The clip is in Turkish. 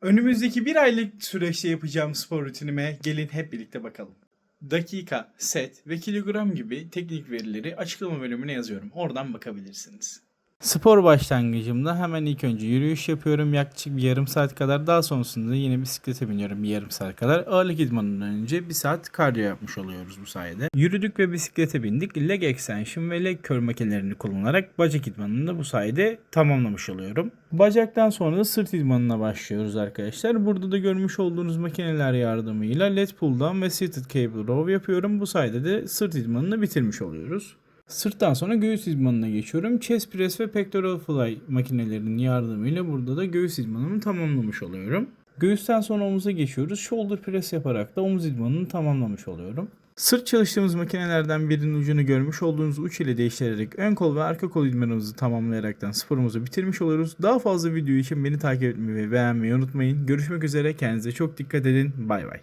Önümüzdeki bir aylık süreçte yapacağım spor rutinime gelin hep birlikte bakalım. Dakika, set ve kilogram gibi teknik verileri açıklama bölümüne yazıyorum. Oradan bakabilirsiniz. Spor başlangıcımda hemen ilk önce yürüyüş yapıyorum yaklaşık bir yarım saat kadar. Daha sonrasında yine bisiklete biniyorum bir yarım saat kadar. Ağırlık idmanından önce bir saat kardiyo yapmış oluyoruz bu sayede. Yürüdük ve bisiklete bindik. Leg extension ve leg curl makinelerini kullanarak bacak idmanını da bu sayede tamamlamış oluyorum. Bacaktan sonra da sırt idmanına başlıyoruz arkadaşlar. Burada da görmüş olduğunuz makineler yardımıyla lat pull down ve seated cable row yapıyorum. Bu sayede de sırt idmanını bitirmiş oluyoruz. Sırttan sonra göğüs idmanına geçiyorum. Chest press ve pectoral fly makinelerinin yardımıyla burada da göğüs idmanımı tamamlamış oluyorum. Göğüsten sonra omuza geçiyoruz. Shoulder press yaparak da omuz idmanını tamamlamış oluyorum. Sırt çalıştığımız makinelerden birinin ucunu görmüş olduğunuz uç ile değiştirerek ön kol ve arka kol idmanımızı tamamlayaraktan sporumuzu bitirmiş oluyoruz. Daha fazla video için beni takip etmeyi ve beğenmeyi unutmayın. Görüşmek üzere. Kendinize çok dikkat edin. Bay bay.